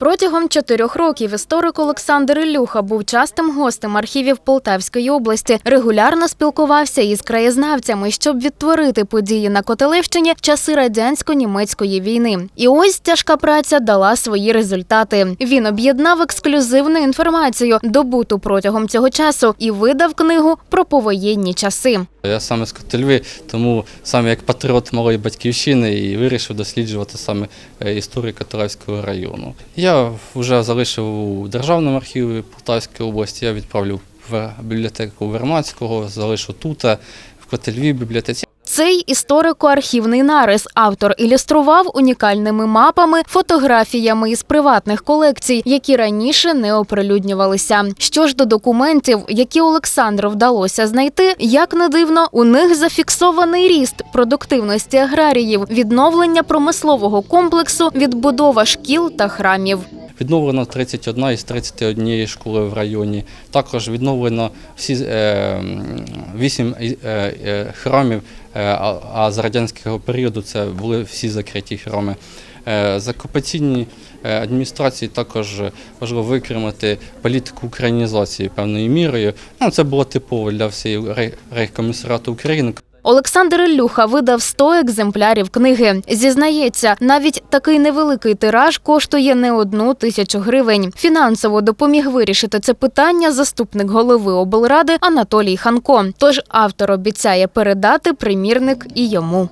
Протягом чотирьох років історик Олександр Ілюха був частим гостем архівів Полтавської області. Регулярно спілкувався із краєзнавцями, щоб відтворити події на Котелевщині в часи радянсько-німецької війни. І ось тяжка праця дала свої результати. Він об'єднав ексклюзивну інформацію, добуту протягом цього часу, і видав книгу про повоєнні часи. Я саме з Котельви, тому саме як патріот малої батьківщини і вирішив досліджувати саме е, історію Котелевського району. Я вже залишив у Державному архіві Полтавської області, я відправлю в бібліотеку Вермацького, залишу тут, в Котельві бібліотеці. Цей історико-архівний нарис автор ілюстрував унікальними мапами, фотографіями із приватних колекцій, які раніше не оприлюднювалися. Що ж до документів, які Олександру вдалося знайти, як не дивно, у них зафіксований ріст продуктивності аграріїв, відновлення промислового комплексу, відбудова шкіл та храмів. Відновлено 31 із 31 школи в районі. Також відновлено всі е, 8 е, е, храмів, е, а, а з радянського періоду це були всі закриті храми. З окупаційні е, адміністрації також важливо викремити політику українізації певною мірою. Ну, це було типово для всієї рей- України. Олександр Іллюха видав 100 екземплярів книги. Зізнається, навіть такий невеликий тираж коштує не одну тисячу гривень. Фінансово допоміг вирішити це питання заступник голови облради Анатолій Ханко. Тож автор обіцяє передати примірник і йому.